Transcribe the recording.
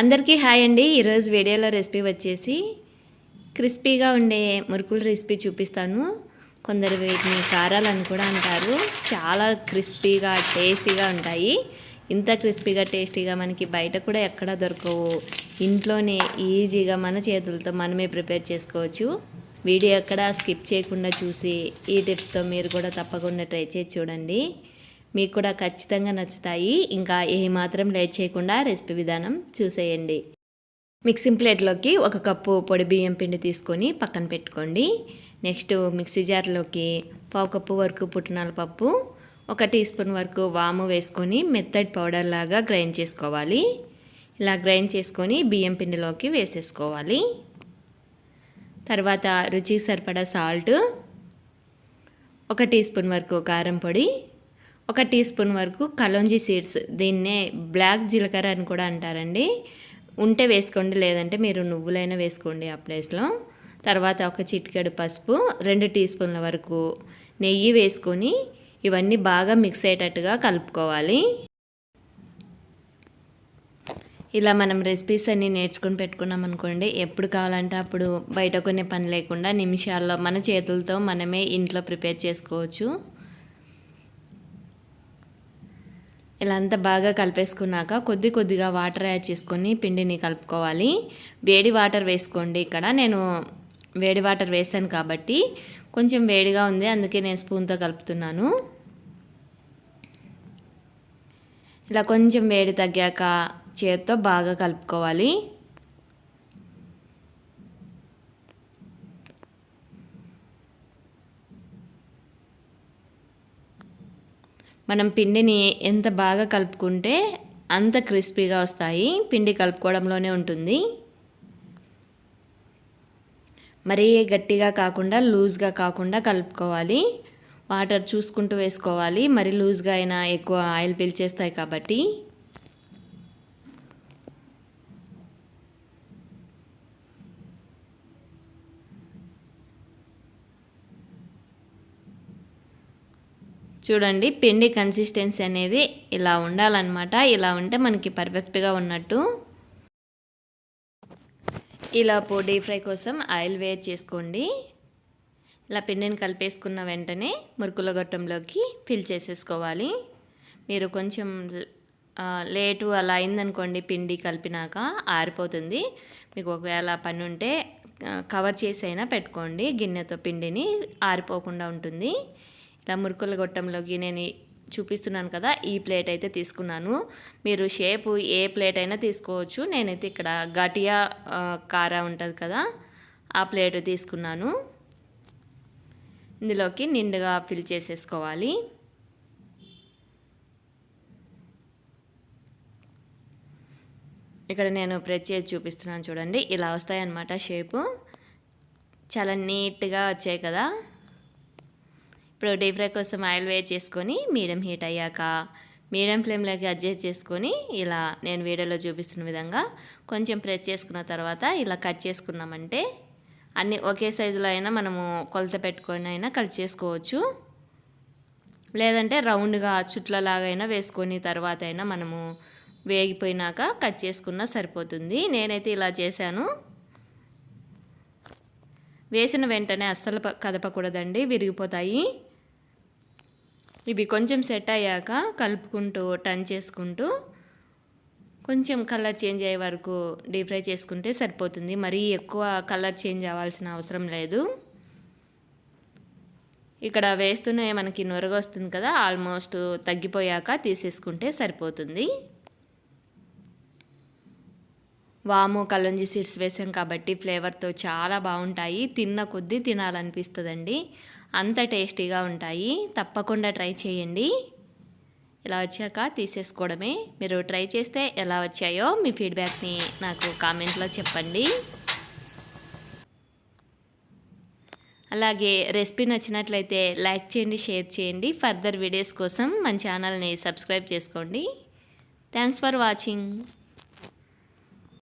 అందరికీ హాయ్ అండి. ఈరోజు వీడియోలో రెసిపీ వచ్చేసి క్రిస్పీగా ఉండే మురుకుల రెసిపీ చూపిస్తాను. కొందరు వీటిని కారాలని కూడా అంటారు. చాలా క్రిస్పీగా టేస్టీగా ఉంటాయి. ఇంత క్రిస్పీగా టేస్టీగా మనకి బయట కూడా ఎక్కడ దొరకవు. ఇంట్లోనే ఈజీగా మన చేతులతో మనమే ప్రిపేర్ చేసుకోవచ్చు. వీడియో ఎక్కడ స్కిప్ చేయకుండా చూసి ఈ టిప్స్తో మీరు కూడా తప్పకుండా ట్రై చేసి చూడండి. మీకు కూడా ఖచ్చితంగా నచ్చుతాయి. ఇంకా ఏమాత్రం లేట్ చేయకుండా రెసిపీ విధానం చూసేయండి. మిక్సింగ్ ప్లేట్లోకి ఒక కప్పు పొడి బియ్యం పిండి తీసుకొని పక్కన పెట్టుకోండి. నెక్స్ట్ మిక్సీ జార్లోకి పావు కప్పు వరకు పుట్నాల పప్పు ఒక టీ స్పూన్ వరకు వాము వేసుకొని మెత్తడ్ పౌడర్ లాగా గ్రైండ్ చేసుకోవాలి. ఇలా గ్రైండ్ చేసుకొని బియ్యం పిండిలోకి వేసేసుకోవాలి. తర్వాత రుచికి సరిపడా సాల్ట్ ఒక టీ స్పూన్ వరకు కారం పొడి ఒక టీ స్పూన్ వరకు కలోంజీ సీడ్స్ దీన్నే బ్లాక్ జీలకర్ర అని కూడా అంటారండి. ఉంటే వేసుకోండి లేదంటే మీరు నువ్వులైనా వేసుకోండి ఆ ప్లేస్లో. తర్వాత ఒక చిటికెడు పసుపు రెండు టీ స్పూన్ల వరకు నెయ్యి వేసుకొని ఇవన్నీ బాగా మిక్స్ అయ్యేటట్టుగా కలుపుకోవాలి. ఇలా మనం రెసిపీస్ అన్నీ నేర్చుకుని పెట్టుకున్నాం అనుకోండి ఎప్పుడు కావాలంటే అప్పుడు బయట కొనే పని లేకుండా నిమిషాల్లో మన చేతులతో మనమే ఇంట్లో ప్రిపేర్ చేసుకోవచ్చు. ఇలా అంతా బాగా కలిపేసుకున్నాక కొద్ది కొద్దిగా వాటర్ యాడ్ చేసుకొని పిండిని కలుపుకోవాలి. వేడి వాటర్ వేసుకోండి ఇక్కడ. నేను వేడి వాటర్ వేసాను కాబట్టి కొంచెం వేడిగా ఉంది. అందుకే నేను స్పూన్తో కలుపుతున్నాను. ఇలా కొంచెం వేడి తగ్గాక చేతితో బాగా కలుపుకోవాలి. మనం పిండిని ఎంత బాగా కలుపుకుంటే అంత క్రిస్పీగా వస్తాయి. పిండి కలుపుకోవడంలోనే ఉంటుంది. మరీ గట్టిగా కాకుండా లూజ్గా కాకుండా కలుపుకోవాలి. వాటర్ చూసుకుంటూ వేసుకోవాలి. మరి లూజ్గా అయినా ఎక్కువ ఆయిల్ పీల్చేస్తాయి కాబట్టి. చూడండి పిండి కన్సిస్టెన్సీ అనేది ఇలా ఉండాలన్నమాట. ఇలా ఉంటే మనకి పర్ఫెక్ట్గా ఉన్నట్టు. ఇలా పొడి ఫ్రై కోసం ఆయిల్ వేర్ చేసుకోండి. ఇలా పిండిని కలిపేసుకున్న వెంటనే మురుకుల గొట్టంలోకి ఫిల్ చేసేసుకోవాలి. మీరు కొంచెం లేటు అలా అయిందనుకోండి పిండి కలిపినాక ఆరిపోతుంది. మీకు ఒకవేళ పని ఉంటే కవర్ చేసి అయినా పెట్టుకోండి. గిన్నెతో పిండిని ఆరిపోకుండా ఉంటుంది. ఇలా మురుకుల గొట్టంలోకి నేను చూపిస్తున్నాను కదా ఈ ప్లేట్ అయితే తీసుకున్నాను. మీరు షేపు ఏ ప్లేట్ అయినా తీసుకోవచ్చు. నేనైతే ఇక్కడ ఘటియా కార ఉంటుంది కదా ఆ ప్లేట్ తీసుకున్నాను. ఇందులోకి నిండుగా ఫిల్ చేసేసుకోవాలి. ఇక్కడ నేను ప్రెస్ చేసి చూపిస్తున్నాను చూడండి. ఇలా వస్తాయన్నమాట షేపు. చాలా నీట్గా వచ్చాయి కదా. ఇప్పుడు డీప్ ఫ్రై కోసం ఆయిల్ వేడి చేసుకొని మీడియం హీట్ అయ్యాక మీడియం ఫ్లేమ్లోకి అడ్జస్ట్ చేసుకొని ఇలా నేను వీడియోలో చూపిస్తున్న విధంగా కొంచెం ప్రెస్ చేసుకున్న తర్వాత ఇలా కట్ చేసుకున్నామంటే అన్నీ ఒకే సైజులో అయినా మనము కొలత పెట్టుకొని అయినా కట్ చేసుకోవచ్చు. లేదంటే రౌండ్గా చుట్లలాగైనా వేసుకొని తర్వాత అయినా మనము వేగిపోయినాక కట్ చేసుకున్నా సరిపోతుంది. నేనైతే ఇలా చేశాను. వేసిన వెంటనే అస్సలు కదపకూడదండి విరిగిపోతాయి. ఇవి కొంచెం సెట్ అయ్యాక కలుపుకుంటూ టర్న్ చేసుకుంటూ కొంచెం కలర్ చేంజ్ అయ్యే వరకు డీప్ ఫ్రై చేసుకుంటే సరిపోతుంది. మరీ ఎక్కువ కలర్ చేంజ్ అవ్వాల్సిన అవసరం లేదు. ఇక్కడ వేస్తూనే మనకి నొరగ వస్తుంది కదా ఆల్మోస్ట్ తగ్గిపోయాక తీసేసుకుంటే సరిపోతుంది. వాము కలంజి సీడ్స్ వేసాం కాబట్టి ఫ్లేవర్తో చాలా బాగుంటాయి. తిన్న కొద్దీ తినాలనిపిస్తుందండి. అంత టేస్టీగా ఉంటాయి. తప్పకుండా ట్రై చేయండి. ఇలా వచ్చాక తీసేసుకోవడమే. మీరు ట్రై చేస్తే ఎలా వచ్చాయో మీ ఫీడ్బ్యాక్ని నాకు కామెంట్లో చెప్పండి. అలాగే రెసిపీ నచ్చినట్లయితే లైక్ చేయండి షేర్ చేయండి. ఫర్దర్ వీడియోస్ కోసం మన ఛానల్ని సబ్స్క్రైబ్ చేసుకోండి. Thanks for watching.